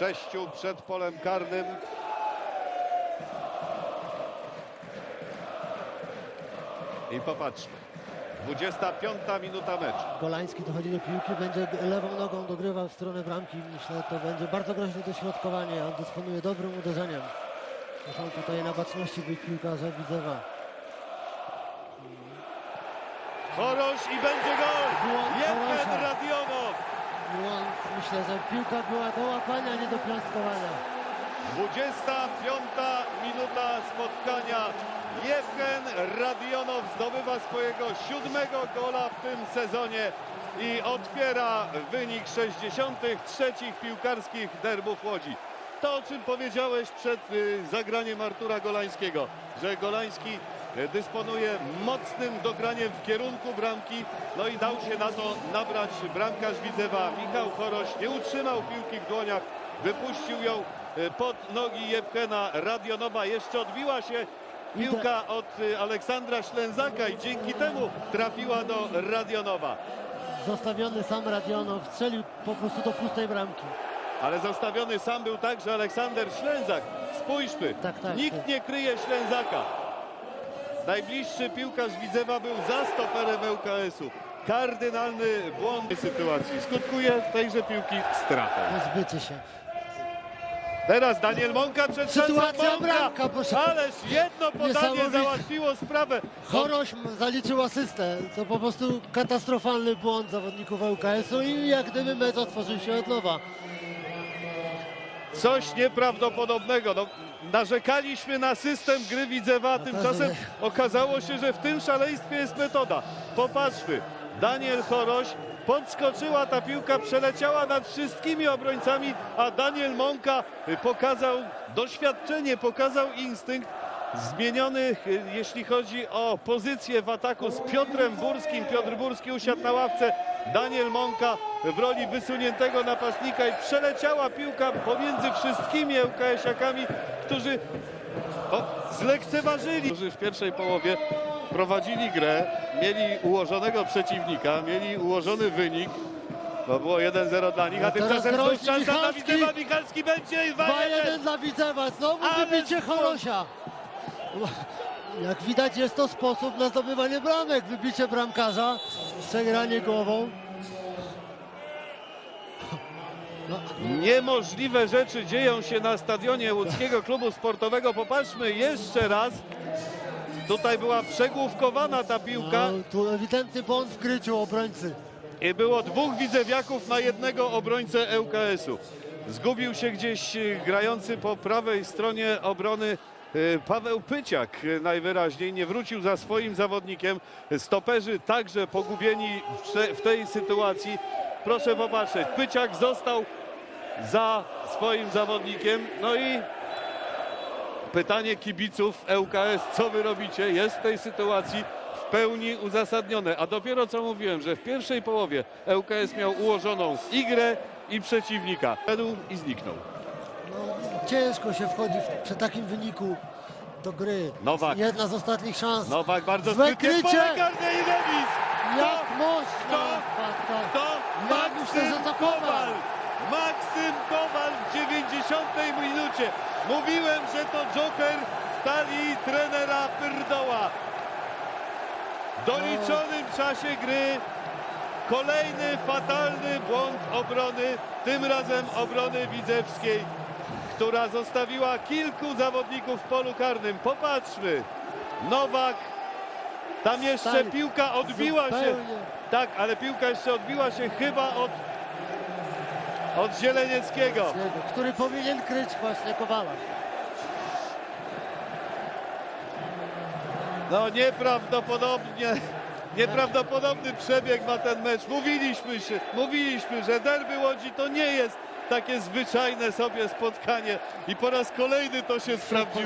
Sześciu przed polem karnym. I popatrzmy. 25 minuta meczu. Golański dochodzi do piłki, będzie lewą nogą dogrywał w stronę bramki. Myślę, to będzie bardzo groźne dośrodkowanie. On dysponuje dobrym uderzeniem. Muszą tutaj na baczności być piłkarze Widzewa. Chorosz i będzie gol! Błąd Jewgen Chorosza. Radionow! Błąd. Myślę, że piłka była do łapania, nie do piąstkowania. 25 minuta spotkania. Jewgen Radionow zdobywa swojego siódmego gola w tym sezonie i otwiera wynik 63 piłkarskich derbów Łodzi. To, o czym powiedziałeś przed y, zagraniem Artura Golańskiego, że Golański dysponuje mocnym dograniem w kierunku bramki, no i dał się na to nabrać bramkarz Widzewa Michał Choroś. Nie utrzymał piłki w dłoniach, wypuścił ją y, pod nogi Jewgena Radionowa. Jeszcze odbiła się piłka od y, Aleksandra Ślęzaka i dzięki temu trafiła do Radionowa. Zostawiony sam Radionow strzelił po prostu do pustej bramki. Ale zostawiony sam był także Aleksander Ślęzak. Spójrzmy, Tak, tak, nikt tak. nie kryje Ślęzaka. Najbliższy piłkarz Widzewa był za stoperem ŁKS-u. Kardynalny błąd tej sytuacji. Skutkuje tejże piłki stratą. Pozbycie się. Teraz Daniel Mąka przed Sytuacja Mąka. bramka, proszę. Ależ jedno podanie Niesamowite. załatwiło sprawę. Choroś m- zaliczył asystę. To po prostu katastrofalny błąd zawodników ŁKS-u i jak gdyby mecz otworzył się od nowa. Coś nieprawdopodobnego. No, narzekaliśmy na system gry Widzewa, tymczasem okazało się, że w tym szaleństwie jest metoda. Popatrzmy, Daniel Choroś, podskoczyła ta piłka, przeleciała nad wszystkimi obrońcami, a Daniel Mąka pokazał doświadczenie, pokazał instynkt zmieniony, y, jeśli chodzi o pozycję w ataku z Piotrem Burskim. Piotr Burski usiadł na ławce, Daniel Mąka w roli wysuniętego napastnika i przeleciała piłka pomiędzy wszystkimi ŁKS-iakami, którzy o, zlekceważyli. Którzy w pierwszej połowie prowadzili grę, mieli ułożonego przeciwnika, mieli ułożony wynik. To było 1-0 dla nich, a A teraz tymczasem znów szansa dla. Widzewa. Michalski będzie i 2-1. 2-1 dla Widzewa, znowu wybicie znowu. Jak widać jest to sposób na zdobywanie bramek. Wybicie bramkarza, przegranie głową. No, Niemożliwe rzeczy dzieją się na stadionie łódzkiego klubu sportowego. Popatrzmy jeszcze raz. Tutaj była przegłówkowana ta piłka no, tu ewidentny błąd w kryciu obrońcy. i było dwóch widzewiaków na jednego obrońcę ŁKS-u. Zgubił się gdzieś y, grający po prawej stronie obrony Paweł Pyciak najwyraźniej. Nie wrócił za swoim zawodnikiem. Stoperzy także pogubieni w te- w tej sytuacji. Proszę popatrzeć, Pyciak został za swoim zawodnikiem. No i pytanie kibiców ŁKS, co wy robicie, jest w tej sytuacji w pełni uzasadnione. A dopiero co mówiłem, że w pierwszej połowie ŁKS miał ułożoną i grę i przeciwnika. Wszedł i zniknął. Ciężko się wchodzi w, przy takim wyniku do gry. Nowak. Jedna z ostatnich szans. Nowak bardzo Złe sprytnie krycie! pole karne i remis! Jak można? Kto? Fatka. To Ja myślę, Maksym to! Kowal. Maksym Kowal w 90 minucie. Mówiłem, że to Joker w talii trenera Pyrdoła. W doliczonym czasie gry kolejny fatalny błąd obrony, tym razem obrony widzewskiej, która zostawiła kilku zawodników w polu karnym. Popatrzmy. Nowak, tam jeszcze piłka odbiła się. Tak, ale piłka jeszcze odbiła się chyba od, od Zielenieckiego. Który powinien kryć właśnie Kowala. No nieprawdopodobnie, nieprawdopodobny przebieg ma ten mecz. Mówiliśmy się, mówiliśmy, że derby Łodzi to nie jest takie zwyczajne sobie spotkanie i po raz kolejny to się sprawdziło.